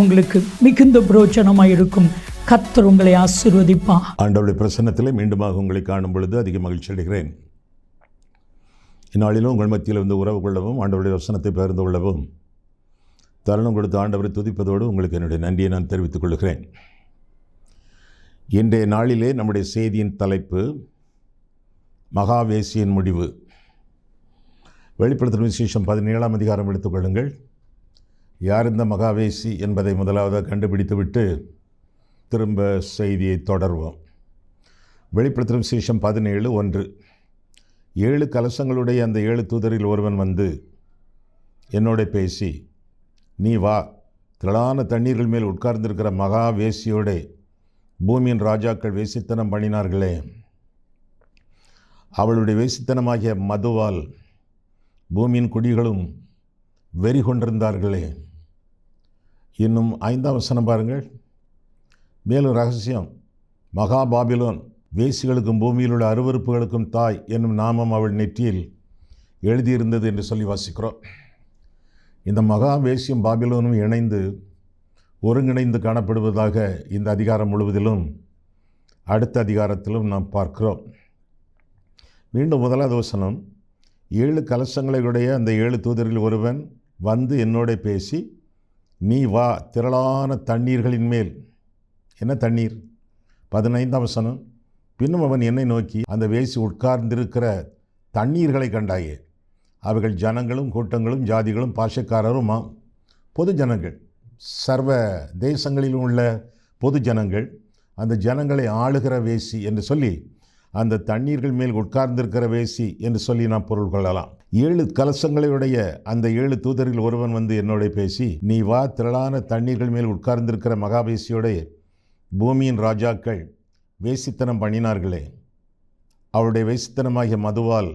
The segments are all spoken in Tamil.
உங்களுக்கு மிகுந்த பிரோஜனமாக இருக்கும். கத்தர் உங்களை ஆசீர்வதிப்பா ஆண்டவருடைய பிரசன்னத்தில் மீண்டுமாக உங்களை காணும் பொழுது அதிக மகிழ்ச்சி அடைகிறேன். இந்நாளிலும் உங்கள் மத்தியில் இருந்து உறவு கொள்ளவும் ஆண்டவருடைய வசனத்தை பகிர்ந்து கொள்ளவும் தருணம் கொடுத்து ஆண்டவரை துதிப்பதோடு உங்களுக்கு என்னுடைய நன்றியை நான் தெரிவித்துக் கொள்கிறேன். இன்றைய நாளிலே நம்முடைய செய்தியின் தலைப்பு மகாவேசியின் முடிவு. வெளிப்படுத்தும் விசேஷம் பதினேழாம் அதிகாரம் எடுத்துக்கொள்ளுங்கள் யார் இந்த மகாவேசி என்பதை முதலாவதாக கண்டுபிடித்துவிட்டு திரும்ப செய்தியை தொடர்வோம். வெளிப்படுத்தும் விசேஷம் பதினேழு ஒன்று. ஏழு கலசங்களுடைய அந்த ஏழு தூதரில் ஒருவன் வந்து என்னோட பேசி நீ வா திரளான தண்ணீர்கள் மேல் உட்கார்ந்திருக்கிற மகா வேசியோட பூமியின் ராஜாக்கள் வேசித்தனம் பண்ணினார்களே. அவளுடைய வேசித்தனமாகிய மதுவால் பூமியின் குடிகளும் வெறி கொண்டிருந்தார்களே. இன்னும் ஐந்தாம் வசனம் பாருங்கள். மேலும் ரகசியம் மகா பாபிலோன் வேசிகளுக்கும் பூமியில் உள்ள அருவறுப்புகளுக்கும் தாய் என்னும் நாமம் அவள் நெற்றியில் எழுதியிருந்தது என்று சொல்லி வாசிக்கிறோம். இந்த மகா வேசியும் பாபிலோனும் இணைந்து ஒருங்கிணைந்து காணப்படுவதாக இந்த அதிகாரம் முழுவதிலும் அடுத்த அதிகாரத்திலும் நாம் பார்க்கிறோம். மீண்டும் முதலாவது வசனம் ஏழு கலசங்களை உடைய அந்த ஏழு தூதரில் ஒருவன் வந்து என்னோட பேசி நீ வா திரளான தண்ணீர்களின் மேல். என்ன தண்ணீர்? பதினைந்தாம் வசனம். பின்னும் அவன் என்னை நோக்கி அந்த வேசி உட்கார்ந்திருக்கிற தண்ணீர்களை கண்டாயே. அவைகள் ஜனங்களும் கூட்டங்களும் ஜாதிகளும் பாஷக்காரருமா பொது ஜனங்கள் சர்வ தேசங்களிலும் உள்ள பொது ஜனங்கள் அந்த ஜனங்களை ஆளுகிற வேசி என்று சொல்லி அந்த தண்ணீர்கள் மேல் உட்கார்ந்திருக்கிற வேசி என்று சொல்லி நாம் பொருள் கொள்ளலாம். ஏழு கலசங்களையுடைய அந்த ஏழு தூதரில் ஒருவன் வந்து என்னோட பேசி நீ வா திரளான தண்ணீர்கள் மேல் உட்கார்ந்திருக்கிற மகாவேசியோடைய பூமியின் ராஜாக்கள் வேசித்தனம் பண்ணினார்களே. அவருடைய வேசித்தனமாகிய மதுவால்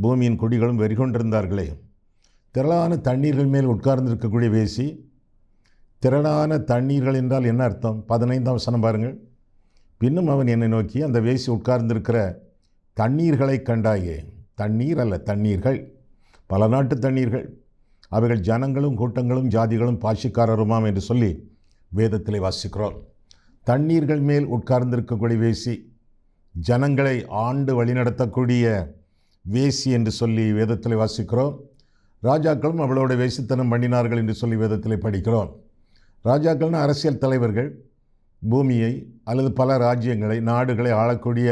பூமியின் குடிகளும் வெறிகொண்டிருந்தார்களே. திரளான தண்ணீர்கள் மேல் உட்கார்ந்திருக்கக்கூடிய வேசி திரளான தண்ணீர்கள் என்றால் என்ன அர்த்தம்? பதினைந்தாம் வசனம் பாருங்கள். பின்னும் அவன் என்னை நோக்கி அந்த வேசி உட்கார்ந்திருக்கிற தண்ணீர்களை கண்டாயே. தண்ணீர் அல்ல தண்ணீர்கள். பல நாட்டு தண்ணீர்கள். அவைகள் ஜனங்களும் கூட்டங்களும் ஜாதிகளும் பாஷிக்காரருமாம் என்று சொல்லி வேதத்திலே வாசிக்கிறோம். தண்ணீர்கள் மேல் உட்கார்ந்திருக்கக்கூடிய வேசி ஜனங்களை ஆண்டு வழிநடத்தக்கூடிய வேசி என்று சொல்லி வேதத்தில் வாசிக்கிறோம். ராஜாக்களும் அவளோட வேசித்தனம் பண்ணினார்கள் என்று சொல்லி வேதத்தில் படிக்கிறோம். ராஜாக்கள்னு அரசியல் தலைவர்கள் பூமியை அல்லது பல ராஜ்யங்களை நாடுகளை ஆளக்கூடிய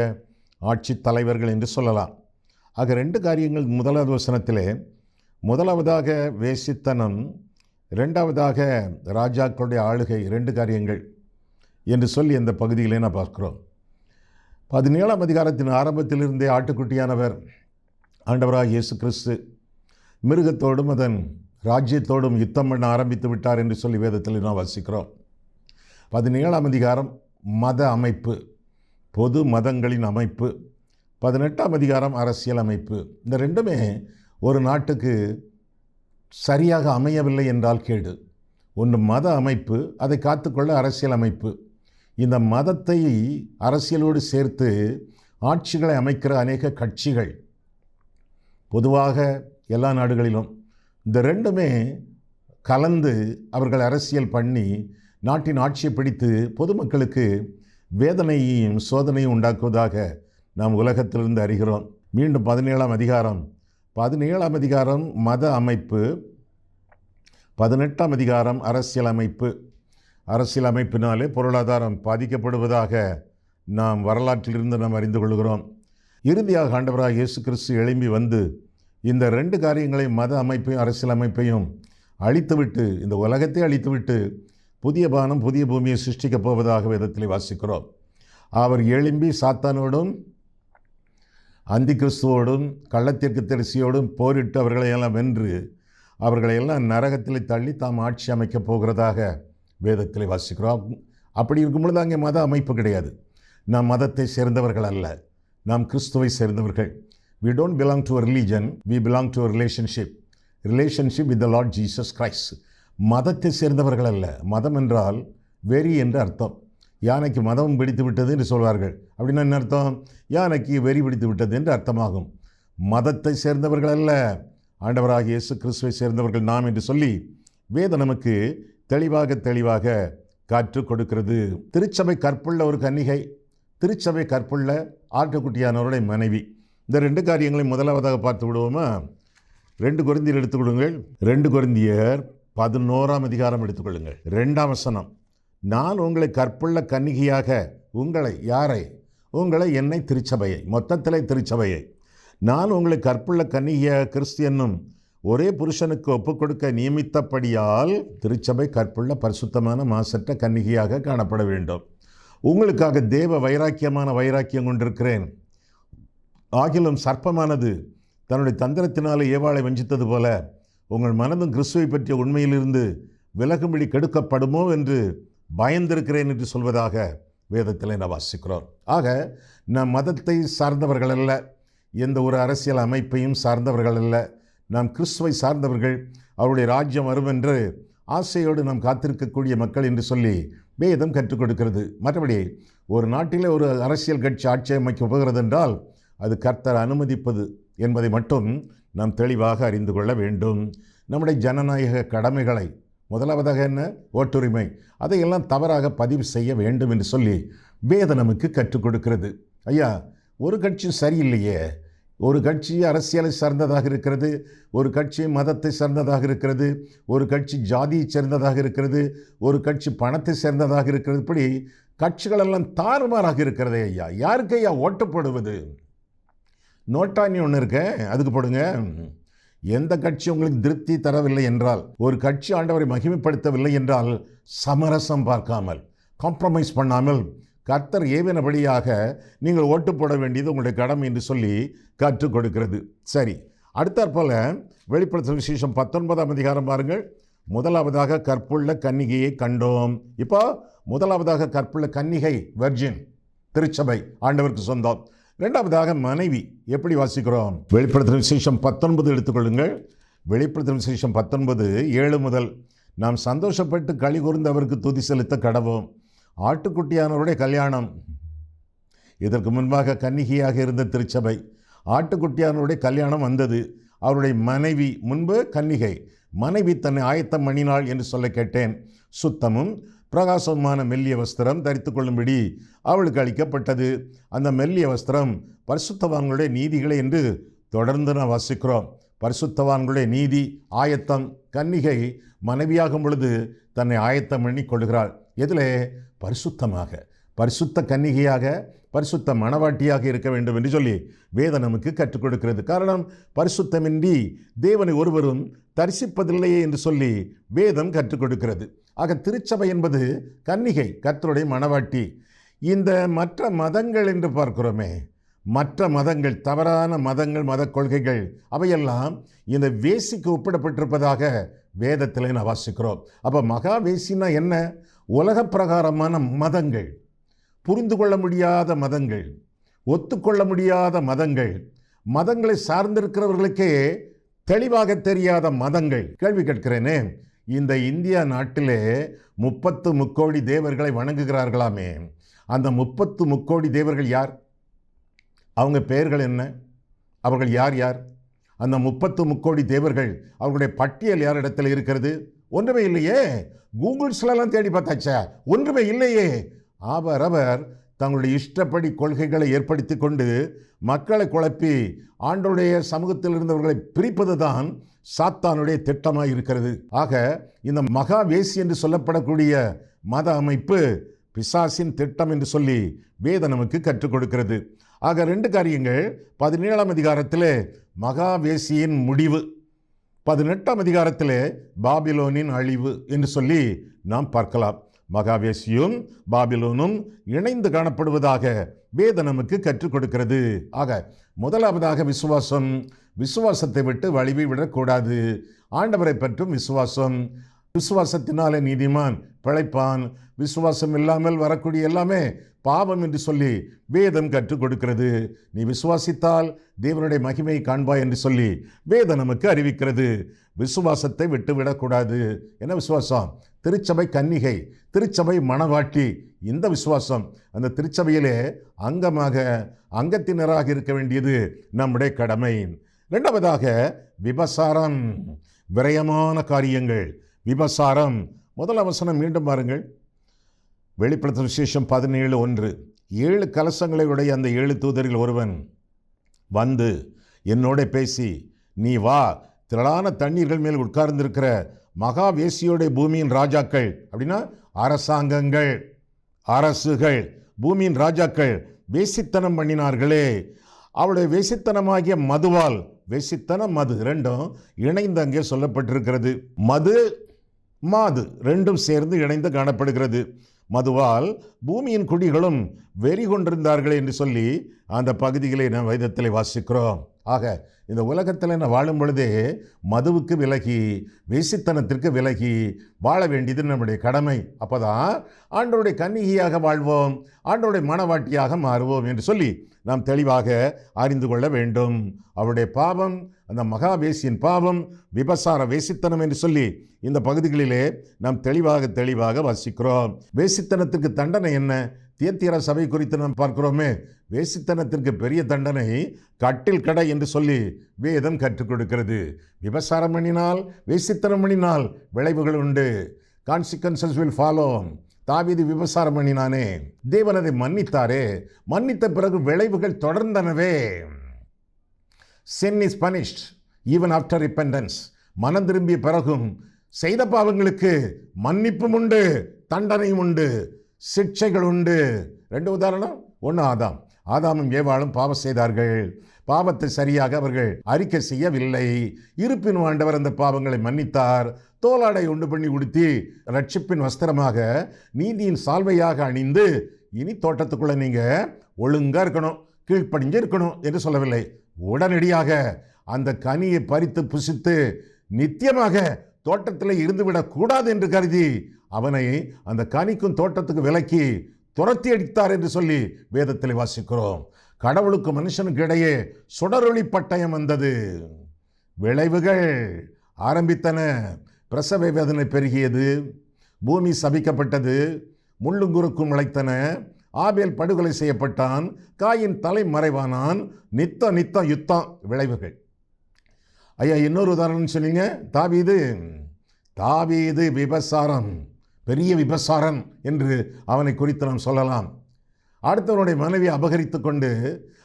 ஆட்சி தலைவர்கள் என்று சொல்லலாம். ஆக ரெண்டு காரியங்கள் முதலாவது வசனத்திலே முதலாவதாக வேசித்தனம் ரெண்டாவதாக ராஜாக்களுடைய ஆளுகை ரெண்டு காரியங்கள் என்று சொல்லி அந்த பகுதியிலே நான் பார்க்கிறோம். பதினேழாம் அதிகாரத்தின் ஆரம்பத்திலிருந்தே ஆட்டுக்குட்டியானவர் ஆண்டவராக இயேசு கிறிஸ்து மிருகத்தோடும் அதன் ராஜ்யத்தோடும் யுத்தம் பண்ண ஆரம்பித்து விட்டார் என்று சொல்லி வேதத்தில் நாம் வசிக்கிறோம். பதினேழாம் அதிகாரம் மத அமைப்பு பொது மதங்களின் அமைப்பு பதினெட்டாம் அதிகாரம் அரசியல் அமைப்பு இந்த ரெண்டுமே ஒரு நாட்டுக்கு சரியாக அமையவில்லை என்றால் கேடு. ஒன்று மத அமைப்பு அதை காத்துக்கொள்ள அரசியல் அமைப்பு. இந்த மதத்தை அரசியலோடு சேர்த்து ஆட்சிகளை அமைக்கிற அநேக கட்சிகள் பொதுவாக எல்லா நாடுகளிலும் இந்த ரெண்டுமே கலந்து அவர்கள் அரசியல் பண்ணி நாட்டின் ஆட்சியை பிடித்து பொதுமக்களுக்கு வேதனையையும் சோதனையும் உண்டாக்குவதாக நாம் உலகத்திலிருந்து அறிகிறோம். மீண்டும் பதினேழாம் அதிகாரம். பதினேழாம் அதிகாரம் மத அமைப்பு. பதினெட்டாம் அதிகாரம் அரசியல் அமைப்பு. அரசியல் அமைப்பினாலே பொருளாதாரம் பாதிக்கப்படுவதாக நாம் வரலாற்றிலிருந்து நாம் அறிந்து கொள்கிறோம். இறுதியாக ஆண்டவராக இயேசு கிறிஸ்து எழும்பி வந்து இந்த ரெண்டு காரியங்களையும் மத அமைப்பையும் அரசியல் அமைப்பையும் அழித்துவிட்டு இந்த உலகத்தை அழித்துவிட்டு புதிய பானம் புதிய பூமியை சிருஷ்டிக்கப் போவதாக வேதத்தில் வாசிக்கிறோம். அவர் எழும்பி சாத்தானோடும் அந்தி கிறிஸ்துவோடும் கள்ளத்திற்கு தரிசியோடும் போரிட்டு அவர்களையெல்லாம் வென்று அவர்களையெல்லாம் நரகத்தில் தள்ளி தாம் ஆட்சி அமைக்கப் போகிறதாக வேதத்தில் வாசிக்கிறோம். அப்படி இருக்கும்பொழுது அங்கே மத அமைப்பு கிடையாது. நாம் மதத்தை சேர்ந்தவர்கள் அல்ல. நாம் கிறிஸ்துவை சேர்ந்தவர்கள். We don't belong to a religion we belong to a relationship relationship with the Lord Jesus Christ மதத்தை சேர்ந்தவர்கள் அல்ல. மதம் என்றால் வெறி என்று அர்த்தம். யானைக்கு மதம் பிடித்து விட்டது என்று சொல்வார்கள். அப்படின்னா என்ன அர்த்தம்? யானைக்கு வெறி பிடித்து விட்டது என்று அர்த்தமாகும். மதத்தை சேர்ந்தவர்கள் அல்ல. ஆண்டவராக இயேசு கிறிஸ்துவை சேர்ந்தவர்கள் நாம் என்று சொல்லி வேதம் நமக்கு தெளிவாக தெளிவாக காற்று கொடுக்கிறது. திருச்சபை கற்புள்ள ஒரு கன்னிகை திருச்சபை கற்புள்ள ஆட்டுக்குட்டியானவருடைய மனைவி. இந்த ரெண்டு காரியங்களையும் முதலாவதாக பார்த்து விடுவோமா? ரெண்டு குருந்தியர் எடுத்துக்கொள்ளுங்கள் ரெண்டு குருந்தியர் பதினோராம் அதிகாரம் எடுத்துக்கொள்ளுங்கள். ரெண்டாம் வசனம். நான் உங்களை கற்புள்ள கன்னிகையாக உங்களை யாரை? உங்களை என்னை திருச்சபையை மொத்தத்திலே திருச்சபையை. நான் உங்களை கற்புள்ள கன்னிகையாக கிறிஸ்தியனும் ஒரே புருஷனுக்கு ஒப்புக்கொடுக்க நியமித்தபடியால் திருச்சபை கற்புள்ள பரிசுத்தமான மாசற்ற கன்னிகையாக காணப்பட வேண்டும். உங்களுக்காக தேவ வைராக்கியமான வைராக்கியம் கொண்டிருக்கிறேன். ஆகிலும் சர்ப்பமானது தன்னுடைய தந்திரத்தினால் ஏவாளை வஞ்சித்தது போல உங்கள் மனதும் கிறிஸ்துவை பற்றிய உண்மையிலிருந்து விலகும்படி கெடுக்கப்படுமோ என்று பயந்திருக்கிறேன் என்று சொல்வதாக வேதத்தில் நான் வாசிக்கிறோம். ஆக நம் மதத்தை சார்ந்தவர்கள் அல்ல எந்த ஒரு அரசியல் அமைப்பையும் சார்ந்தவர்கள் அல்ல நாம் கிறிஸ்துவை சார்ந்தவர்கள் அவருடைய ராஜ்யம் வரும் என்று ஆசையோடு நாம் காத்திருக்கக்கூடிய மக்கள் என்று சொல்லி வேதம் கற்றுக் கொடுக்கிறது. மற்றபடி ஒரு நாட்டிலே ஒரு அரசியல் கட்சி ஆட்சி அமைக்க போகிறது என்றால் அது கர்த்தர் அனுமதிப்பது என்பதை மட்டும் நாம் தெளிவாக அறிந்து கொள்ள வேண்டும். நம்முடைய ஜனநாயக கடமைகளை முதலாவதாக என்ன? ஓட்டுரிமை. அதையெல்லாம் தவறாக பதிவு செய்ய வேண்டும் என்று சொல்லி வேத நமக்கு கற்றுக் கொடுக்கிறது. ஐயா ஒரு கட்சி சரியில்லையே. ஒரு கட்சி அரசியலை சார்ந்ததாக இருக்கிறது. ஒரு கட்சி மதத்தை சார்ந்ததாக இருக்கிறது. ஒரு கட்சி ஜாதியை சேர்ந்ததாக இருக்கிறது. ஒரு கட்சி பணத்தை சேர்ந்ததாக இருக்கிறது. இப்படி கட்சிகளெல்லாம் தாறுமாறாக இருக்கிறதே ஐயா. யாருக்கு ஐயா ஓட்டு நோட்டாணி ஒன்று இருக்க. அதுக்கு போடுங்க. எந்த கட்சி உங்களுக்கு திருப்தி தரவில்லை என்றால் ஒரு கட்சி ஆண்டவரை மகிமைப்படுத்தவில்லை என்றால் சமரசம் பார்க்காமல் காம்ப்ரமைஸ் பண்ணாமல் கர்த்தர் ஏவினபடியாக நீங்கள் ஓட்டு போட வேண்டியது உங்களுடைய கடமை என்று சொல்லி கற்றுக் கொடுக்கிறது. சரி அடுத்தாற்போல் வெளிப்படுத்த விசேஷம் பத்தொன்பதாம் அதிகாரம் பாருங்கள். முதலாவதாக கற்புள்ள கன்னிகையை கண்டோம். இப்போ முதலாவதாக கற்புள்ள கன்னிகை வெர்ஜின் திருச்சபை ஆண்டவருக்கு சொந்தம். ரெண்டாவதாக மனைவி. எப்படி வாசிக்கிறோம்? வெளிப்படுத்தின விசேஷம் பத்தொன்பது எடுத்துக்கொள்ளுங்கள். வெளிப்படுத்தின விசேஷம் பத்தொன்பது ஏழு முதல். நாம் சந்தோஷப்பட்டு களி கூர்ந்து அவருக்கு துதி செலுத்த கடவோம் ஆட்டுக்குட்டியானவருடைய கல்யாணம். இதற்கு முன்பாக கன்னிகையாக இருந்த திருச்சபை. ஆட்டுக்குட்டியானவருடைய கல்யாணம் வந்தது. அவருடைய மனைவி முன்பு கன்னிகை. மனைவி தன்னை ஆயத்தம் பண்ணினாள் என்று சொல்ல கேட்டேன். சுத்தமும் பிரகாசமான மெல்லிய வஸ்திரம் தரித்து கொள்ளும்படி அவளுக்கு அளிக்கப்பட்டது. அந்த மெல்லிய வஸ்திரம் பரிசுத்தவான்களுடைய நீதிகளை என்று தொடர்ந்து நான் வாசிக்கிறோம். பரிசுத்தவான்களுடைய நீதி ஆயத்தம் கன்னிகை மனைவியாகும் பொழுது தன்னை ஆயத்தம் பண்ணி கொள்கிறாள் எதிலே பரிசுத்தமாக பரிசுத்த கன்னிகையாக பரிசுத்த மணவாட்டியாக இருக்க வேண்டும் என்று சொல்லி வேதம் நமக்கு கற்றுக் கொடுக்கிறது. காரணம் பரிசுத்தமின்றி தேவனை ஒருவரும் தரிசிப்பதில்லையே என்று சொல்லி வேதம் கற்றுக் கொடுக்கிறது. ஆக திருச்சபை என்பது கன்னிகை கத்தருடைய மணவாட்டி இந்த மற்ற மதங்கள் என்று பார்க்கிறோமே மற்ற மதங்கள் தவறான மதங்கள் மத கொள்கைகள் அவையெல்லாம் இந்த வேசிக்கு ஒப்பிடப்பட்டிருப்பதாக வேதத்தில் நான் வாசிக்கிறோம். அப்போ மகா வேசினா என்ன? உலக பிரகாரமான மதங்கள் புரிந்து கொள்ள முடியாத மதங்கள் ஒத்துக்கொள்ள முடியாத மதங்கள் மதங்களை சார்ந்திருக்கிறவர்களுக்கே தெளிவாக தெரியாத மதங்கள். கேள்வி கேட்கிறேனே இந்த இந்தியா நாட்டிலே முப்பத்து முக்கோடி தேவர்களை வணங்குகிறார்களாமே. அந்த முப்பத்து முக்கோடி தேவர்கள் யார்? அவங்க பெயர்கள் என்ன? அவர்கள் யார் யார்? அந்த முப்பத்து முக்கோடி தேவர்கள் அவர்களுடைய பட்டியல் யார் இடத்துல இருக்கிறது? ஒன்றுமே இல்லையே. கூகுள்ஸ்லாம் தேடி பார்த்தாச்சா? ஒன்றுமே இல்லையே. அவர் அவர் தங்களுடைய இஷ்டப்படி கொள்கைகளை ஏற்படுத்தி கொண்டு மக்களை குழப்பி ஆண்டோடைய சமூகத்தில் இருந்தவர்களை பிரிப்பது தான் சாத்தானுடைய திட்டமாக இருக்கிறது. ஆக இந்த மகா வேசி என்று சொல்லப்படக்கூடிய மத அமைப்பு பிசாசின் திட்டம் என்று சொல்லி வேத நமக்கு கற்றுக் கொடுக்கிறது. ஆக ரெண்டு காரியங்கள். பதினேழாம் அதிகாரத்தில் மகாவேசியின் முடிவு. பதினெட்டாம் அதிகாரத்தில் பாபிலோனின் அழிவு என்று சொல்லி நாம் பார்க்கலாம். மகாவேசியும் பாபிலோனும் இணைந்து காணப்படுவதாக வேத நமக்கு கற்றுக் கொடுக்கிறது. ஆக முதலாவதாக விசுவாசம் விசுவாசத்தை விட்டு வழிவை விடக்கூடாது. ஆண்டவரை பற்றும் விசுவாசம். விசுவாசத்தினாலே நீதிமான் பிழைப்பான். விசுவாசம் இல்லாமல் வரக்கூடிய எல்லாமே பாவம் என்று சொல்லி வேதம் கற்றுக் கொடுக்கிறது. நீ விசுவாசித்தால் தேவனுடைய மகிமையை காண்பாய் என்று சொல்லி வேதம் நமக்கு அறிவிக்கிறது. விசுவாசத்தை விட்டு விடக்கூடாது. என்ன விசுவாசம்? திருச்சபை கன்னிகை திருச்சபை மணவாட்டி. இந்த விசுவாசம் அந்த திருச்சபையிலே அங்கமாக அங்கத்தினராக இருக்க வேண்டியது நம்முடைய கடமை. ரெண்டாவதாக விபசாரம் விரயமான காரியங்கள். விபசாரம். முதல் அவசரம் மீண்டும் பாருங்கள் வெளிப்படுத்த விசேஷம் பதினேழு ஒன்று. ஏழு கலசங்களை உடைய அந்த ஏழு தூதரில் ஒருவன் வந்து என்னோட பேசி நீ வா திரளான தண்ணீர்கள் மேல் உட்கார்ந்திருக்கிற மகாவேசியோடைய பூமியின் ராஜாக்கள். அப்படின்னா அரசாங்கங்கள் அரசுகள் பூமியின் ராஜாக்கள் வேசித்தனம் பண்ணினார்களே. அவளுடைய வேசித்தனமாகிய மதுவால் வெசித்தனம் மது ரெண்டும் இணைந்து அங்கே சொல்லப்பட்டிருக்கிறது. மது மாது ரெண்டும் சேர்ந்து இணைந்து காணப்படுகிறது. மதுவால் பூமியின் குடிகளும் வெறி கொண்டிருந்தார்கள் என்று சொல்லி அந்த பகுதிகளை நாம் வேதத்தில் வாசிக்கிறோம். ஆக இந்த உலகத்தில் நான் வாழும் பொழுதே மதுவுக்கு விலகி வேசித்தனத்திற்கு விலகி வாழ வேண்டியது நம்முடைய கடமை. அப்போதான் ஆண்டோருடைய கன்னிகையாக வாழ்வோம் ஆண்டோருடைய மனவாட்டியாக மாறுவோம் என்று சொல்லி நாம் தெளிவாக அறிந்து கொள்ள வேண்டும். அவருடைய பாவம் அந்த மகாவேசியின் பாவம் விபசார வேசித்தனம் என்று சொல்லி இந்த பகுதிகளிலே நாம் தெளிவாக தெளிவாக வசிக்கிறோம். வேசித்தனத்துக்கு தண்டனை என்ன? தியத்திர சபை குறித்து நாம் பார்க்கிறோமே வேசித்தனத்திற்கு பெரிய தண்டனை கட்டில் கடை என்று சொல்லி வேதம் கற்றுக் கொடுக்கிறது. விபசாரம் பண்ணினால் வேசித்தனம் பண்ணினால் விளைவுகள் உண்டு. கான்சிக்வன்சஸ் வில் ஃபாலோ தாவீது விபசாரம் பண்ணினானே. தேவன் அதை மன்னித்தாரே. மன்னித்த பிறகு விளைவுகள் தொடர்ந்தனவே. Sin is punished even after repentance. மனம் திரும்பிய பிறகும் செய்த பாவங்களுக்கு மன்னிப்பும் உண்டு தண்டனையும் உண்டு. சிக்ஷைகள் உண்டு. ரெண்டு உதாரணம்? ஒன்று ஆதாம். ஆதாமும் ஏவாளும் பாவம் செய்தார்கள். பாவத்தை சரியாக அவர்கள் அறிக்கை செய்யவில்லை. இருப்பினும் ஆண்டவர் அந்த பாவங்களை மன்னித்தார். தோலாடை உண்டு பண்ணி உடுத்தி ரட்சிப்பின் வஸ்திரமாக நீதியின் சால்வையாக அணிந்து இனி தோட்டத்துக்குள்ளே நீங்கள் ஒழுங்காக இருக்கணும் கீழ்ப்படிஞ்சு இருக்கணும் என்று சொல்லவில்லை. உடனடியாக அந்த கனியை பறித்து புசித்து நித்தியமாக தோட்டத்தில் இருந்துவிடக் கூடாது என்று கருதி அவனை அந்த கனிக்கும் தோட்டத்துக்கு விலக்கி துரத்தி அடித்தார் என்று சொல்லி வேதத்தில் வாசிக்கிறோம். கடவுளுக்கு மனுஷனுக்கு இடையே சுடரொளி பட்டயம் வந்தது. விளைவுகள் ஆரம்பித்தன. பிரசவ வேதனை பெருகியது. பூமி சபிக்கப்பட்டது. முள்ளுங்குறுக்கும் முளைத்தன. ஆபேல் படுகொலை செய்யப்பட்டான். காயின் தலை மறைவானான். நித்த நித்த யுத்தம். விளைவுகள். ஐயா இன்னொரு உதாரணம் சொன்னீங்க. தாவீது தாவீது விபசாரம் பெரிய விபசாரம் என்று அவனை குறித்து நாம் சொல்லலாம். அடுத்தவனுடைய மனைவியை அபகரித்து கொண்டு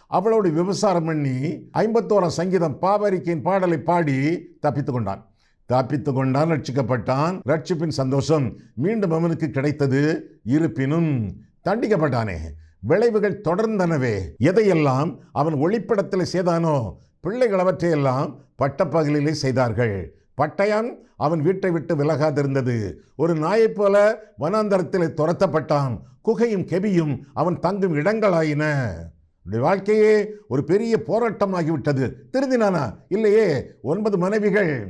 அவளோடு விபசாரம் பண்ணி ஐம்பத்தோராம் சங்கீதம் பாவரிக்கையின் பாடலை பாடி தப்பித்து கொண்டான். தப்பித்து கொண்டான் ரட்சிக்கப்பட்டான். ரட்சிப்பின் சந்தோஷம் மீண்டும் அவனுக்கு கிடைத்தது. இருப்பினும் தண்டிக்கப்பட்டானே. விளைவுகள் தொடர்ந்தனவே. எதையெல்லாம் அவன் ஒளிப்படத்தில் செய்தானோ பிள்ளைகள் அவற்றையெல்லாம் பட்டப்பகலிலே செய்தார்கள். பட்டயம் அவன் வீட்டை விட்டு விலகாதிருந்தது. ஒரு நாயைப் போல வனாந்தரத்தில் துரத்தப்பட்டான். குகையும் கெபியும் அவன் தங்கும் இடங்களாயின. அவனுடைய வாழ்க்கையே ஒரு பெரிய போராட்டமாகிவிட்டது. திருந்தினானா இல்லையே. ஒன்பது மனைவிகள்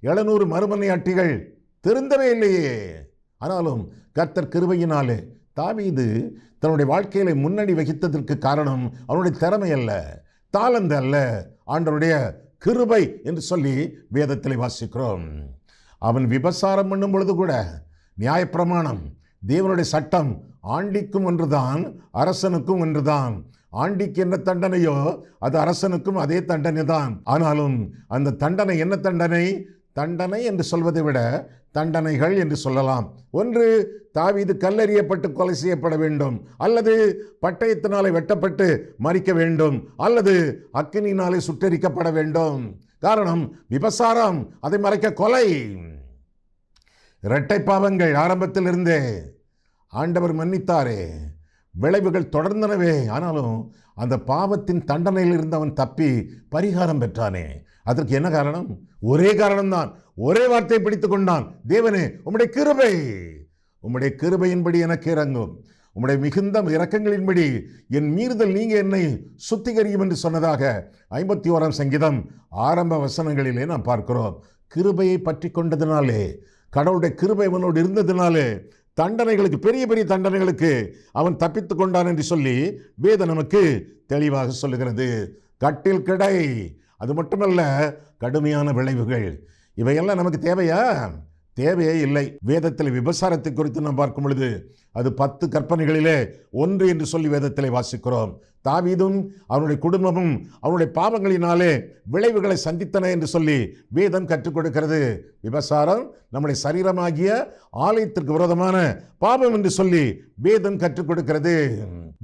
எழுநூறு மறுமனையாட்டிகள். திருந்தவே இல்லையே. ஆனாலும் கர்த்தர் கிருபையினாலே தாவீது தன்னுடைய வாழ்க்கையில முன்னணி வகித்ததற்கு காரணம் அவனுடைய திறமை அல்ல தாளந்து அல்ல ஆண்டவருடைய கிருபை என்று சொல்லி வேதத்தில் வாசிக்கிறோம். அவன் விபசாரம் பண்ணும் பொழுது கூட நியாயப்பிரமாணம் தேவனுடைய சட்டம் ஆண்டிக்கும் ஒன்றுதான் அரசனுக்கும் ஒன்றுதான். ஆண்டிக்கு என்ன தண்டனையோ அது அரசனுக்கும் அதே தண்டனை தான் ஆனாலும் அந்த தண்டனை என்ன தண்டனை? தண்டனை என்று சொல்வதை விட தண்டனைகள் என்று சொல்லலாம். ஒன்று தாவீது கல்லெறியப்பட்டு கொலை செய்யப்பட வேண்டும். அல்லது பட்டயத்தினாலே வெட்டப்பட்டு மறிக்க வேண்டும். அல்லது அக்கினினாலே சுட்டெரிக்கப்பட வேண்டும். காரணம் விபசாரம் அதை மறைக்க கொலை. இரட்டை பாவங்கள் ஆரம்பத்தில் இருந்தே ஆண்டவர் மன்னித்தாரே. விளைவுகள் தொடர்ந்தனவே. ஆனாலும் அந்த பாவத்தின் தண்டனையிலிருந்து அவன் தப்பி பரிகாரம் பெற்றானே. அதற்கு என்ன காரணம்? ஒரே காரணம்தான். ஒரே வார்த்தை பிடித்து கொண்டான். தேவனே உம்முடைய கிருபை. உம்முடைய கிருபையின்படி எனக்கு இறங்கும். உம்முடைய மிகுந்த இரக்கங்களின்படி என் மீறுதல் நீங்க என்னை சுத்திகரியும் என்று சொன்னதாக ஐம்பத்தி ஓராம் சங்கீதம் ஆரம்ப வசனங்களிலே நாம் பார்க்கிறோம். கிருபையை பற்றி கொண்டதினாலே கடவுளுடைய கிருபை அவனோடு இருந்ததினாலே தண்டனைகளுக்கு பெரிய பெரிய தண்டனைகளுக்கு அவன் தப்பித்து கொண்டான் என்று சொல்லி வேத நமக்கு தெளிவாக சொல்லுகிறது. கட்டில் கிடை. அது மட்டுமல்ல கடுமையான விளைவுகள். இவையெல்லாம் நமக்கு தேவையா? தேவையே இல்லை. வேதத்தில் விபசாரத்தை குறித்து நாம் பார்க்கும் பொழுது அது பத்து கற்பனைகளிலே ஒன்று என்று சொல்லி வேதத்தில் வாசிக்கிறோம். தாவீதும் அவனுடைய குடும்பமும் அவனுடைய பாவங்களினாலே விளைவுகளை சந்தித்தன என்று சொல்லி வேதம் கற்றுக் கொடுக்கிறது. விபசாரம் நம்முடைய சரீரமாகிய ஆலயத்திற்கு விரோதமான பாவம் என்று சொல்லி வேதம் கற்றுக் கொடுக்கிறது.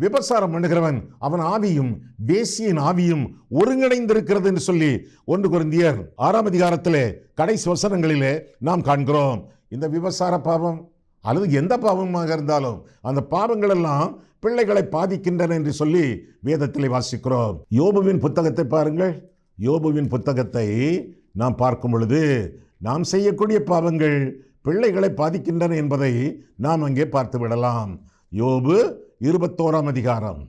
விபசாரம் பண்ணுகிறவன் அவன் ஆவியும் வேசியின் ஆவியும் ஒருங்கிணைந்திருக்கிறது என்று சொல்லி ஒன்று குருந்தியர் ஆறாம் அதிகாரத்திலே கடைசி வசனங்களிலே நாம் காண்கிறோம். இந்த விபசார பாவம் அல்லது எந்த பாவமாக இருந்தாலும் அந்த பாவங்கள் எல்லாம் பிள்ளைகளை பாதிக்கின்றன என்று சொல்லி வேதத்தில் வாசிக்கிறோம். யோபுவின் புத்தகத்தை பாருங்கள். யோபுவின் புத்தகத்தை நாம் பார்க்கும் பொழுது நாம் செய்யக்கூடிய பாவங்கள் பிள்ளைகளை பாதிக்கின்றன என்பதை நாம் அங்கே பார்த்து விடலாம். யோபு இருபத்தோராம் அதிகாரம்.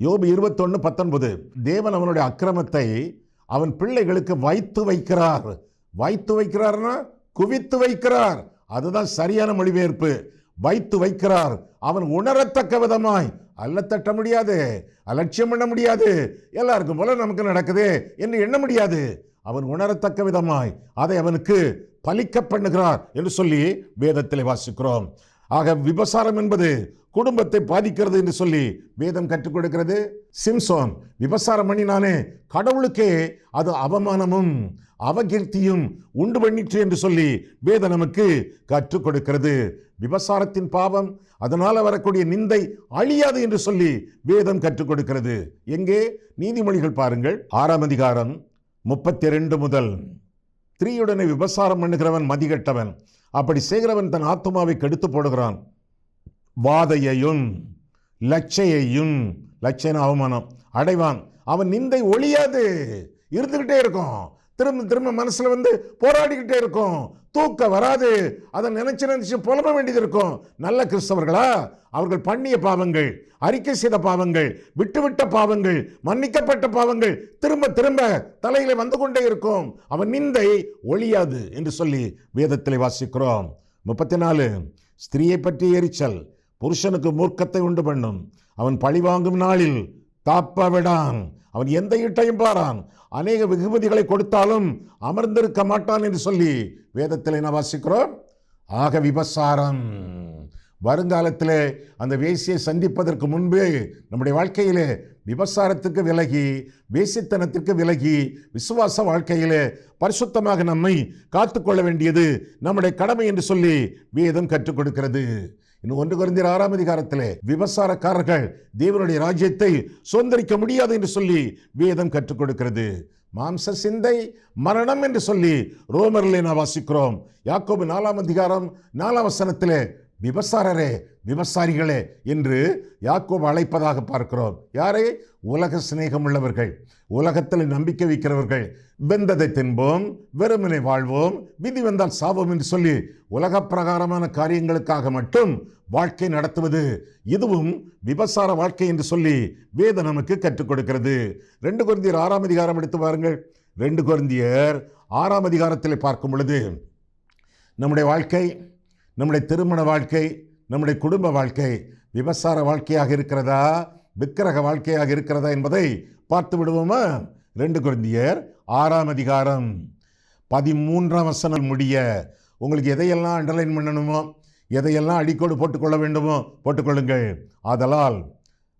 யோபு இருபத்தொன்று பத்தொன்பது. தேவன் அவனுடைய அக்கிரமத்தை அவன் பிள்ளைகளுக்கு வைத்து வைக்கிறார். வைத்து வைக்கிறார்னா குவித்து வைக்கிறார். அதுதான் சரியான மொழிபெயர்ப்பு. வைத்து வைக்கிறார். அவன் உணரத்தக்க விதமாய். அல்ல தட்ட முடியாது. அலட்சியம் பண்ண முடியாது. எல்லாருக்கும் போல நமக்கு நடக்குது என்று எண்ண முடியாது. அவன் உணரத்தக்க விதமாய். அதை அவனுக்கு பலிக்க பண்ணுகிறார் என்று சொல்லி வேதத்தில் வாசிக்கிறோம். ஆக விபசாரம் என்பது குடும்பத்தை பாதிக்கிறது என்று சொல்லி வேதம் கற்றுக் கொடுக்கிறது. சிம்சோன் விபசாரம் பண்ணினானே கடவுளுக்கே அது அவமானமும் அவகீர்த்தியும் உண்டு பண்ணிற்று என்று சொல்லி வேதம் நமக்கு கற்றுக் கொடுக்கிறது. விபசாரத்தின் பாவம் அதனால் வரக்கூடிய நிந்தை அழியாது என்று சொல்லி வேதம் கற்றுக் கொடுக்கிறது. எங்கே? நீதிமொழிகள் பாருங்கள். ஆறாம் அதிகாரம் முப்பத்தி ரெண்டு முதல். ஸ்திரீயுடனே விபசாரம் பண்ணுகிறவன் மதிகட்டவன். அப்படி செய்கிறவன் தன் ஆத்மாவை கெடுத்து போடுகிறான். வாதையையும் லட்சையையும் லட்சண அவமானம் அடைவான். அவன் நிந்தை ஒழியாது. இருந்துக்கிட்டே இருக்கும். திரும்ப திரும்ப மனசுல வந்து போராடிக்கிட்டே இருக்கும். தூக்க வராது. அதை நினச்சி நினச்சி புலம்ப வேண்டியது இருக்கும். நல்ல கிறிஸ்தவர்களா? அவர்கள் பண்ணிய பாவங்கள் அறிக்கை செய்த பாவங்கள் விட்டுவிட்ட பாவங்கள் மன்னிக்கப்பட்ட பாவங்கள் திரும்ப திரும்ப தலையில வந்து கொண்டே இருக்கும். அவன் நிந்தை ஒழியாது என்று சொல்லி வேதத்தில் வாசிக்கிறோம். முப்பத்தி நாலு ஸ்திரீயை பற்றி எரிச்சல் புருஷனுக்கு மூர்க்கத்தை உண்டு பண்ணும். அவன் பழிவாங்கும் நாளில் தாப்பவிடான் அவன் எந்த ஈட்டையும் பாரான் அநேக வெகுமதிகளை கொடுத்தாலும் அமர்ந்திருக்க மாட்டான் என்று சொல்லி வேதத்தில் என்ன வாசிக்கிறோம். ஆக விபசாரம். வருங்காலத்தில் அந்த வேசியை சந்திப்பதற்கு முன்பே நம்முடைய வாழ்க்கையிலே விபசாரத்துக்கு விலகி வேசித்தனத்திற்கு விலகி விசுவாச வாழ்க்கையிலே பரிசுத்தமாக நம்மை காத்துக்கொள்ள வேண்டியது நம்முடைய கடமை என்று சொல்லி வேதம் கற்றுக் கொடுக்கிறது. இன்னும் ஒன்று குறைந்த ஆறாம் அதிகாரத்திலே விபசாரக்காரர்கள் தேவனுடைய ராஜ்யத்தை சுதந்திரிக்க முடியாது என்று சொல்லி வேதம் கற்றுக் கொடுக்கிறது. மாம்ச சிந்தை மரணம் என்று சொல்லி ரோமரிலே நான் வாசிக்கிறோம். யாக்கோபு நாலாம் அதிகாரம் நாலாம் வசனத்திலே விபசாரரே விபசாரிகளே என்று யாக்கோப் அழைப்பதாக பார்க்கிறோம். யாரே? உலக சிநேகம் உள்ளவர்கள் உலகத்தில் நம்பிக்கை வைக்கிறவர்கள். வெந்ததை தின்போம் வெறுமனை வாழ்வோம் விதி வந்தால் சாவோம் என்று சொல்லி உலக பிரகாரமான காரியங்களுக்காக மட்டும் வாழ்க்கை நடத்துவது இதுவும் விபசார வாழ்க்கை என்று சொல்லி வேத நமக்கு கற்றுக் கொடுக்கிறது. ரெண்டு குருந்தியர் ஆறாம் அதிகாரம் எடுத்து பாருங்கள் ரெண்டு குருந்தியர் ஆறாம் அதிகாரத்தில் பார்க்கும் பொழுது நம்முடைய வாழ்க்கை நம்முடைய திருமண வாழ்க்கை நம்முடைய குடும்ப வாழ்க்கை விபசார வாழ்க்கையாக இருக்கிறதா விக்கிரக வாழ்க்கையாக இருக்கிறதா என்பதை பார்த்து விடுவோமா? ரெண்டு குழந்தையர் ஆறாம் அதிகாரம் பதிமூன்றாம் வசனம் முடிய உங்களுக்கு எதையெல்லாம் அண்டர்லைன் பண்ணணுமோ எதையெல்லாம் அடிக்கோடு போட்டுக்கொள்ள வேண்டுமோ போட்டுக்கொள்ளுங்கள். ஆதலால்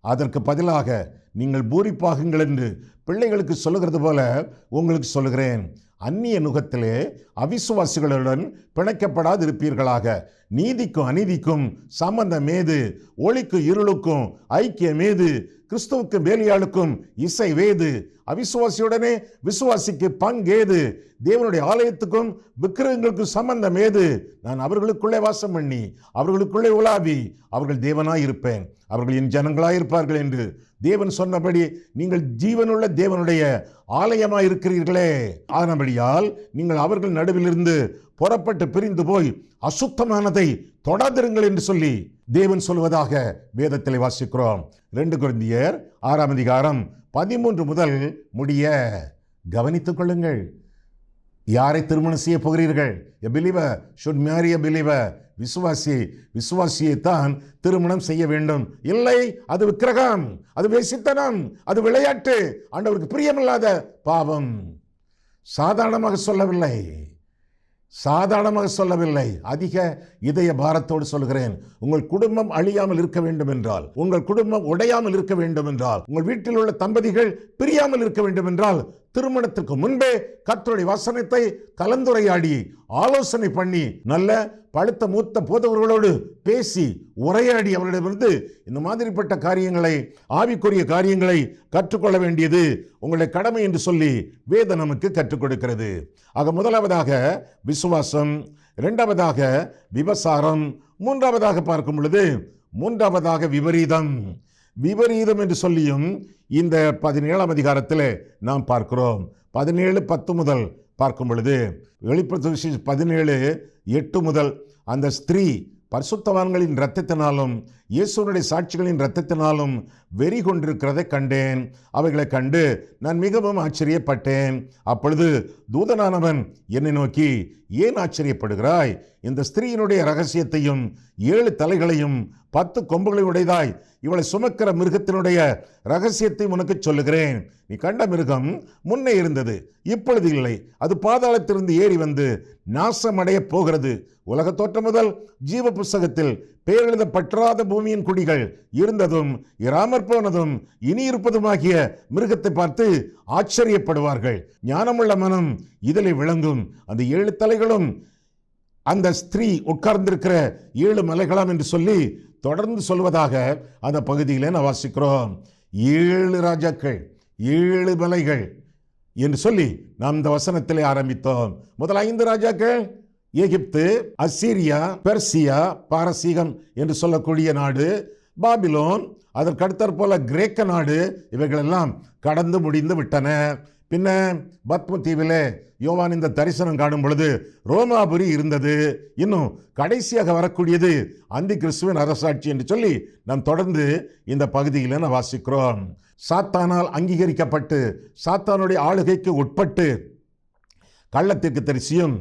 அதற்கு பதிலாக நீங்கள் பூரிப்பாகுங்கள் என்று பிள்ளைகளுக்கு சொல்லுகிறது போல உங்களுக்கு சொல்லுகிறேன். அந்நிய நுகத்திலே அவிசுவாசிகளுடன் பிணைக்கப்படாதிருப்பீர்களாக. நீதிக்கும் அநீதிக்கும் சம்பந்தம் ஏது? இருளுக்கும் ஐக்கியம் ஏது? கிறிஸ்துவுக்கு வேலியாளுக்கும் இசை வேது அவிசுவாசியுடனே விசுவாசிக்கு பங்கேது தேவனுடைய ஆலயத்துக்கும் விக்கிரகங்களுக்கும் சம்பந்தம் ஏது? நான் அவர்களுக்குள்ளே வாசம் பண்ணி அவர்களுக்குள்ளே உலாவி அவர்கள் தேவனாய் இருப்பேன் அவர்கள் என் ஜனங்களாயிருப்பார்கள் என்று தேவன் சொன்னபடி நீங்கள் ஜீவனுள்ள தேவனுடைய ஆலயமாக இருக்கிறீர்களே ஆனபடியால் நீங்கள் அவர்கள் நடுவிலிருந்து புறப்பட்டு பிரிந்து போய் அசுத்தமானதை தொடாதிருங்கள் என்று சொல்லி தேவன் சொல்வதாக வேதத்தில் வாசிக்கிறோம். ரெண்டு குருந்தியர் ஆறாம் அதிகாரம் பதிமூன்று முதல் முடிய கவனித்துக் கொள்ளுங்கள். யாரை திருமணம் செய்ய போகிறீர்கள்? A believer should marry a believer விசுவாசி விசுவாசியைத்தான் திருமணம் செய்ய வேண்டும். இல்லை அது விக்கிரகம் அது வேசித்தனம் அது விளையாட்டு. ஆண்டவருக்கு பிரியமில்லாத பாவம். சாதாரணமாக சொல்லவில்லை. சாதாரணமாக சொல்லவில்லை. அதிக இதய பாரத்தோடு சொல்கிறேன். உங்கள் குடும்பம் அழியாமல் இருக்க வேண்டும் என்றால் உங்கள் குடும்பம் உடையாமல் இருக்க வேண்டும் என்றால் உங்கள் வீட்டில் உள்ள தம்பதிகள் பிரியாமல் இருக்க வேண்டும் என்றால் திருமணத்திற்கு முன்பே கர்த்தருடைய வசனத்தை கலந்துரையாடி ஆலோசனை பண்ணி நல்ல பழுத்த மூத்த போதவர்களோடு பேசி உரையாடி அவர்களிடமிருந்து இந்த மாதிரிப்பட்ட காரியங்களை ஆவிக்குரிய காரியங்களை கற்றுக்கொள்ள வேண்டியது உங்களுடைய கடமை என்று சொல்லி வேதம் நமக்கு கற்றுக் கொடுக்கிறது. ஆக முதலாவதாக விசுவாசம் இரண்டாவதாக விபசாரம் மூன்றாவதாக பார்க்கும் பொழுது மூன்றாவதாக விபரீதம். விபரீதம் என்று சொல்லியும் இந்த பதினேழாம் அதிகாரத்தில் நாம் பார்க்கிறோம். பதினேழு பத்து முதல் பார்க்கும் பொழுது வெளிப்படுத்த பதினேழு எட்டு முதல் அந்த ஸ்திரீ பரிசுத்தவான்களின் இரத்தத்தினாலும் இயேசுனுடைய சாட்சிகளின் இரத்தத்தினாலும் வெறி கொண்டிருக்கிறதை கண்டேன். அவைகளை கண்டு நான் மிகவும் ஆச்சரியப்பட்டேன். அப்பொழுது தூதனானவன் என்னை நோக்கி ஏன் ஆச்சரியப்படுகிறாய் இந்த ஸ்திரீயினுடைய ரகசியத்தையும் ஏழு தலைகளையும் பத்து கொம்புகளை உடையதாய் இவளை சுமக்கிற மிருகத்தினுடைய ரகசியத்தை உனக்கு சொல்லுகிறேன். நீ கண்ட மிருகம் முன்னே இருந்தது இப்பொழுது இல்லை. அது பாதாளத்திலிருந்து ஏறி வந்து நாசமடைய போகிறது. உலக தோற்றம் முதல் ஜீவ புஸ்தகத்தில் பெயர் எழுதப்பற்றாத பூமியின் குடிகள் இருந்ததும் இராமற் போனதும் இனி இருப்பதுமாகிய மிருகத்தை பார்த்து ஆச்சரியப்படுவார்கள். ஞானமுள்ள மனம் இதில் விளங்கும். அந்த ஏழு தலைகளும் அந்த ஸ்திரீ உட்கார்ந்திருக்கிற ஏழு மலைகளாம் என்று சொல்லி தொடர்ந்து சொல்வதாக அந்த பகுதியிலே நான் வாசிக்கிறோம். ஏழு ராஜாக்கள் ஏழு மலைகள் என்று சொல்லி நாம் இந்த வசனத்திலே ஆரம்பித்தோம். முதல் ஐந்து ராஜாக்கள் எகிப்து அசீரியா பெர்சியா பாரசீகம் என்று சொல்லக்கூடிய நாடு பாபிலோன் அதற்கடுத்தாற் போல கிரேக்க நாடு இவைகளெல்லாம் கடந்து முடிந்து விட்டன. பின்ன பத்ம தீவிலே யோவான் இந்த தரிசனம் காணும் பொழுது ரோமாபுரி இருந்தது. இன்னும் கடைசியாக வரக்கூடியது அந்தி கிறிஸ்துவின் அரசாட்சி என்று சொல்லி நாம் தொடர்ந்து இந்த பகுதியில் நான் வாசிக்கிறோம். சாத்தானால் அங்கீகரிக்கப்பட்டு சாத்தானுடைய ஆளுகைக்கு உட்பட்டு கள்ளத்திற்கு தரிசியும்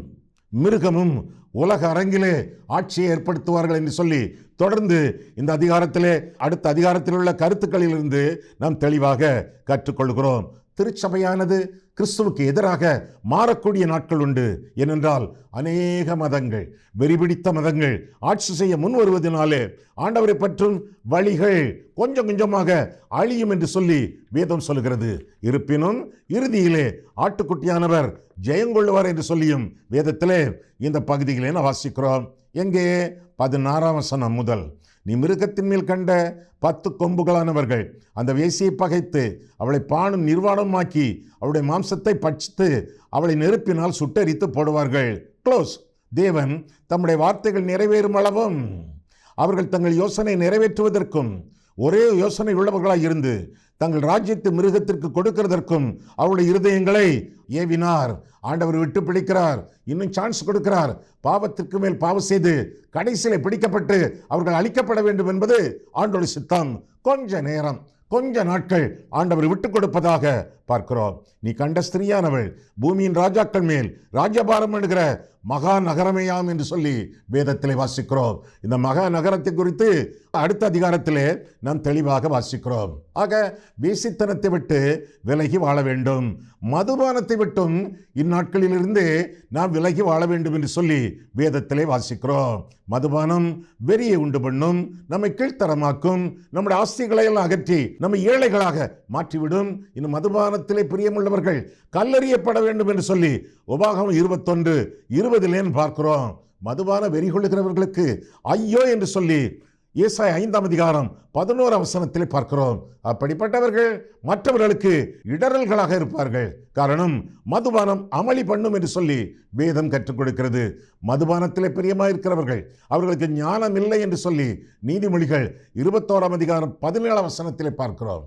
மிருகமும் உலக அரங்கிலே ஆட்சியை ஏற்படுத்துவார்கள் என்று சொல்லி தொடர்ந்து இந்த அதிகாரத்திலே அடுத்த அதிகாரத்தில் உள்ள கருத்துக்களிலிருந்து நாம் தெளிவாக கற்றுக்கொள்கிறோம். திருச்சபையானது கிறிஸ்துவுக்கு எதிராக மாறக்கூடிய நாட்கள் உண்டு. ஏனென்றால் அநேக மதங்கள் வெறிபிடித்த மதங்கள் ஆட்சி செய்ய முன் வருவதனாலே ஆண்டவரை பற்றும் வழிகள் கொஞ்சம் கொஞ்சமாக அழியும் என்று சொல்லி வேதம் சொல்கிறது இருப்பினும் இறுதியிலே ஆட்டுக்குட்டியானவர் ஜெயங்கொள்ளுவார் என்று சொல்லியும் வேதத்திலே இந்த பகுதியிலே நான் வாசிக்கிறோம். எங்கே? பதினாறாம் வசனம் முதல். நீ மிருகத்தின் மேல் கண்ட பத்து கொம்புகளானவர்கள். அந்த வேசியை பகைத்து அவளை பானும் நிர்வாணமாக்கி அவளுடைய மாம்சத்தை பட்சித்து அவளை நெருப்பினால் சுட்டரித்து போடுவார்கள். க்ளோஸ் தேவன் தம்முடைய வார்த்தைகள் நிறைவேறும் அளவும். அவர்கள் தங்கள் யோசனை நிறைவேற்றுவதற்கும் ஒரே யோசனை உள்ளவர்களாக இருந்து தங்கள் ராஜ்யத்து மிருகத்திற்கு கொடுக்கிறதற்கும் அவருடைய இருதயங்களை ஏவினார். ஆண்டவர் விட்டு பிடிக்கிறார். இன்னும் சான்ஸ் கொடுக்கிறார். பாவத்திற்கு மேல் பாவம் செய்து கடைசியில பிடிக்கப்பட்டு அவர்கள் அழிக்கப்பட வேண்டும் என்பது ஆண்டோட சித்தம். கொஞ்ச நேரம் கொஞ்ச நாட்கள் ஆண்டவர் விட்டுக் கொடுப்பதாக பார்க்கிறோம். நீ கண்ட ஸ்திரியானவள் பூமியின் ராஜாக்கள் மேல் ராஜ்யபாரம் என்கிற மகா நகரமேயாம் என்று சொல்லி வேதத்திலே வாசிக்கிறோம். இந்த மகா நகரத்தை குறித்து அடுத்த அதிகாரத்திலே நாம் தெளிவாக வாசிக்கிறோம். ஆக வீசித்தனத்தை விட்டு விலகி வாழ வேண்டும். மதுபானத்தை விட்டும் இந்நாட்களிலிருந்து நாம் விலகி வாழ வேண்டும் என்று சொல்லி வேதத்திலே வாசிக்கிறோம். மதுபானம் வெறியை உண்டு பண்ணும் நம்மை கீழ்த்தரமாக்கும் நம்முடைய ஆஸ்திகளை எல்லாம் அகற்றி நம்மை ஏழைகளாக மாற்றிவிடும். இந்த மதுபானத்திலே பிரியமுள்ளவர்கள் கல்லறியப்பட வேண்டும் என்று சொல்லி உபாகம் இருபத்தொன்று இருபதிலேன்னு பார்க்கிறோம். மதுவான வெறி கொள்ளுகிறவர்களுக்கு ஐயோ என்று சொல்லி ஏசாய் ஐந்தாம் அதிகாரம் பதினோரு அவசனத்தில் பார்க்கிறோம். அப்படிப்பட்டவர்கள் மற்றவர்களுக்கு இடரல்களாக இருப்பார்கள். காரணம் மதுபானம் அமளி பண்ணும் என்று சொல்லி வேதம் கற்றுக் கொடுக்கிறது. மதுபானத்திலே பிரியமாயிருக்கிறவர்கள் அவர்களுக்கு ஞானம் இல்லை என்று சொல்லி நீதிமொழிகள் இருபத்தோராம் அதிகாரம் பதினேழாம் வசனத்திலே பார்க்கிறோம்.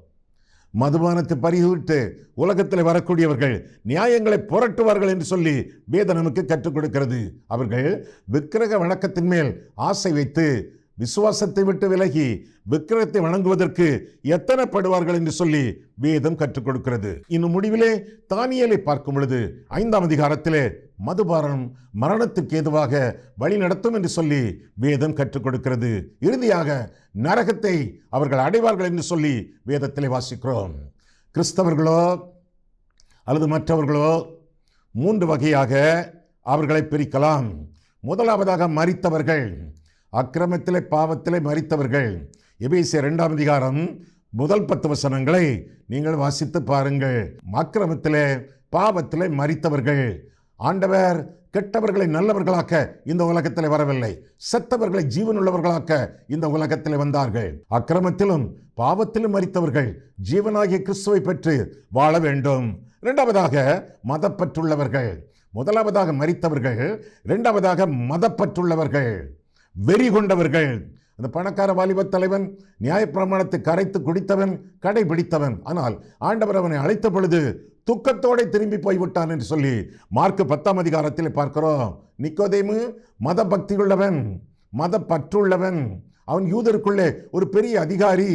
மதுபானத்தை பறிவிட்டு உலகத்தில் வரக்கூடியவர்கள் நியாயங்களை புரட்டுவார்கள் என்று சொல்லி வேத நமக்கு கற்றுக் கொடுக்கிறது. அவர்கள் விக்கிரக வணக்கத்தின் மேல் ஆசை வைத்து விசுவாசத்தை விட்டு விலகி விக்கிரத்தை வணங்குவதற்கு எத்தனைப்படுவார்கள் என்று சொல்லி வேதம் கற்றுக் கொடுக்கிறது. இன்னும் முடிவிலே தானியலை பார்க்கும் பொழுது ஐந்தாம் அதிகாரத்திலே மதுபானம் மரணத்துக்கு ஏதுவாக வழி நடத்தும் என்று சொல்லி வேதம் கற்றுக் கொடுக்கிறது. இறுதியாக நரகத்தை அவர்கள் அடைவார்கள் என்று சொல்லி வேதத்திலே வாசிக்கிறோம். கிறிஸ்தவர்களோ அல்லது மற்றவர்களோ மூன்று வகையாக அவர்களை பிரிக்கலாம். முதலாவதாக மறித்தவர்கள் அக்கிரமத்திலே பாவத்திலே மறித்தவர்கள் எபிசி ரெண்டாம் அதிகாரம் முதல் பத்து வசனங்களை நீங்கள் வாசித்து பாருங்கள். அக்கிரமத்திலே பாவத்திலே மறித்தவர்கள் ஆண்டவர் கெட்டவர்களை நல்லவர்களாக்க இந்த உலகத்தில் வரவில்லை. செத்தவர்களை ஜீவனுள்ளவர்களாக்க இந்த உலகத்தில் வந்தார்கள். அக்கிரமத்திலும் பாவத்திலும் மறித்தவர்கள் ஜீவனாகிய கிறிஸ்துவை பெற்று வாழ வேண்டும். இரண்டாவதாக மதப்பற்றுள்ளவர்கள். முதலாவதாக மறித்தவர்கள் இரண்டாவதாக மதப்பற்றுள்ளவர்கள். வெறி கொண்டவர்கள். அந்த பணக்கார வாலிப தலைவன் நியாயப்பிரமாணத்தை கரைத்து குடித்தவன் கடைபிடித்தவன். ஆனால் ஆண்டவர் அவனை அழைத்த பொழுது துக்கத்தோடு திரும்பி போய்விட்டான் என்று சொல்லி மார்க் பத்தாம் அதிகாரத்தில் பார்க்கிறோம். நிக்கோதேமு மத பக்தியுள்ளவன் மத பற்றுள்ளவன் அவன் யூதருக்குள்ளே ஒரு பெரிய அதிகாரி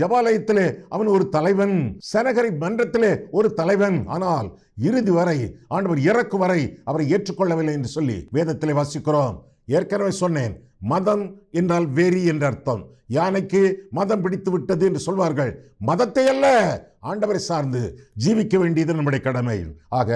ஜபாலயத்திலே அவன் ஒரு தலைவன் சனகரி மன்றத்திலே ஒரு தலைவன். ஆனால் இறுதி வரை ஆண்டவர் இறக்கு வரை அவரை ஏற்றுக்கொள்ளவில்லை என்று சொல்லி வேதத்திலே வாசிக்கிறோம். ஏற்கனவே சொன்னேன் மதம் என்றால் வெறி என்ற அர்த்தம். யானைக்கு மதம் பிடித்து விட்டது என்று சொல்வார்கள். மதத்தை அல்ல ஆண்டவரை சார்ந்து ஜீவிக்க வேண்டியது நம்முடைய கடமை. ஆக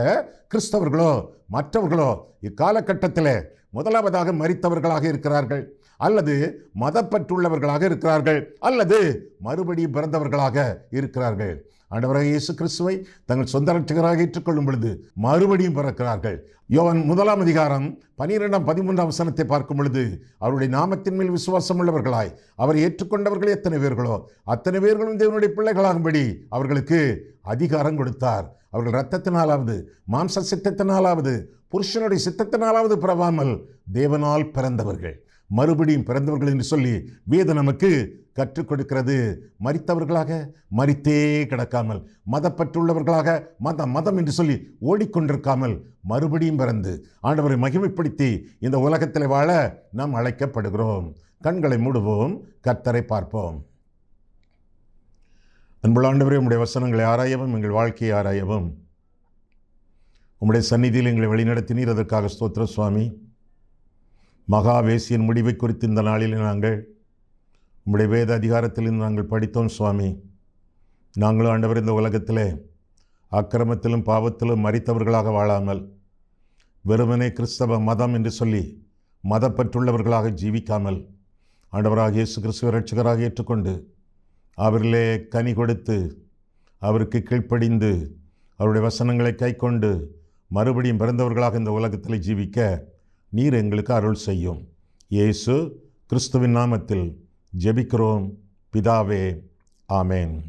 கிறிஸ்தவர்களோ மற்றவர்களோ இக்காலகட்டத்தில் முதலாவதாக மறித்தவர்களாக இருக்கிறார்கள். அல்லது மதப்பற்றுள்ளவர்களாக இருக்கிறார்கள். அல்லது மறுபடியும் பிறந்தவர்களாக இருக்கிறார்கள். ஆண்டவராக இயேசு கிறிஸ்துவை தங்கள் சொந்த ரட்சகராக ஏற்றுக்கொள்ளும் பொழுது மறுபடியும் பிறக்கிறார்கள். யோவன் முதலாம் அதிகாரம் பனிரெண்டாம் பதிமூன்றாம் வசனத்தை பார்க்கும் பொழுது அவருடைய நாமத்தின் மேல் விசுவாசம் உள்ளவர்களாய் அவர் ஏற்றுக்கொண்டவர்கள் எத்தனை பேர்களோ அத்தனை பேர்களும் தேவனுடைய பிள்ளைகளாகும்படி அவர்களுக்கு அதிகாரம் கொடுத்தார். அவர்கள் இரத்தத்தினாலாவது மாம்ச சித்தத்தினாலாவது புருஷனுடைய சித்தத்தினாலாவது பிறவாமல் தேவனால் பிறந்தவர்கள். மறுபடியும் பிறந்தவர்கள் என்று சொல்லி வேத நமக்கு கற்றுக் கொடுக்கிறது. மறித்தவர்களாக மறித்தே கிடக்காமல் மதப்பற்றுள்ளவர்களாக மத மதம் என்று சொல்லி ஓடிக்கொண்டிருக்காமல் மறுபடியும் பிறந்து ஆண்டவரை மகிமைப்படுத்தி இந்த உலகத்தில் வாழ நாம் அழைக்கப்படுகிறோம். கண்களை மூடுவோம் கர்த்தரை பார்ப்போம். அன்புள்ளாண்டவரே உங்களுடைய வசனங்களை ஆராயவும் எங்கள் வாழ்க்கையை ஆராயவும். உங்களுடைய சந்நிதியில் எங்களை வழிநடத்தினீர் அதற்காக ஸ்தோத்திர சுவாமி. மகாவேசியின் முடிவை குறித்து இந்த நாளில் நாங்கள் உங்களுடைய வேத அதிகாரத்திலிருந்து நாங்கள் படித்தோம் சுவாமி. நாங்களும் ஆண்டவர் இந்த உலகத்திலே அக்கிரமத்திலும் பாவத்திலும் மறித்தவர்களாக வாழாமல் வெறுமனே கிறிஸ்தவ மதம் என்று சொல்லி மதப்பற்றுள்ளவர்களாக ஜீவிக்காமல் ஆண்டவராக இயேசு கிறிஸ்துவ ரட்சகராக ஏற்றுக்கொண்டு அவரிலே கனி கொடுத்து அவருக்கு கீழ்ப்படிந்து அவருடைய வசனங்களை கைக்கொண்டு மறுபடியும் பிறந்தவர்களாக இந்த உலகத்தில் ஜீவிக்க நீர் எங்களுக்கு அருள் செய்யும். இயேசு கிறிஸ்துவின் நாமத்தில் ஜெபிக்கிறோம். பிதாவே ஆமேன்.